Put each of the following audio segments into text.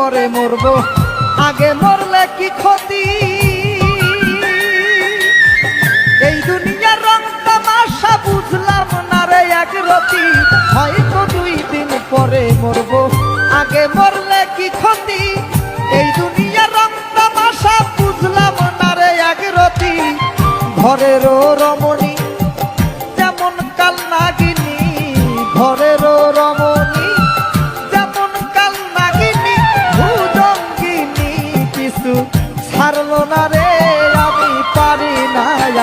পরে মরব। আগে মরলে কি ক্ষতি? এই দুনিয়ার রং তামাশা বুঝলাম না রে এক রতি। হয়তো দুই দিন পরে মরব। আগে মরলে কি ক্ষতি? এই দুনিয়ার রং তামাশা বুঝলাম না রে এক রতি। ঘরেরও রমণী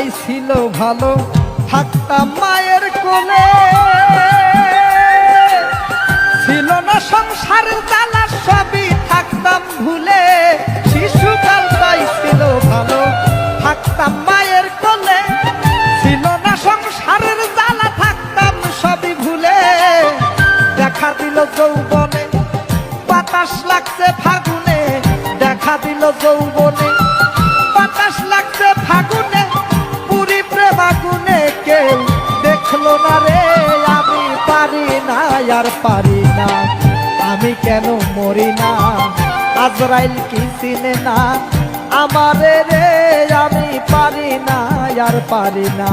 শিশুকালটাই ছিল ভালো থাকতাম মায়ের কোলে। ছিল না সংসারের জ্বালা সবই থাকতাম ভুলে। শিশুকালটাই ছিল ভালো থাকতাম মায়ের কোলে। ছিল না সংসারের জ্বালা থাকতাম সবই ভুলে। দেখা দিল যৌবনে, বাতাস লাগছে ফাগুনে। দেখা দিল যৌবনে রে, আমি পারি না, আর পারি না। আমি কেন মরি না? আজরাইল কি চিনে না আমারে রে, আমি পারি না, আর পারি না।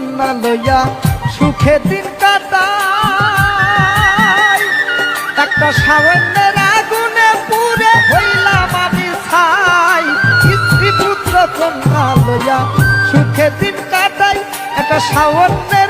কন্যা লইয়া সুখে দিন কাটাই। একটা সামান্যের আগুনে পুরে হইলাম আমি ছাই। স্ত্রী পুত্র কন্যা লইয়া সুখে দিন কাটাই। একটা সামান্যের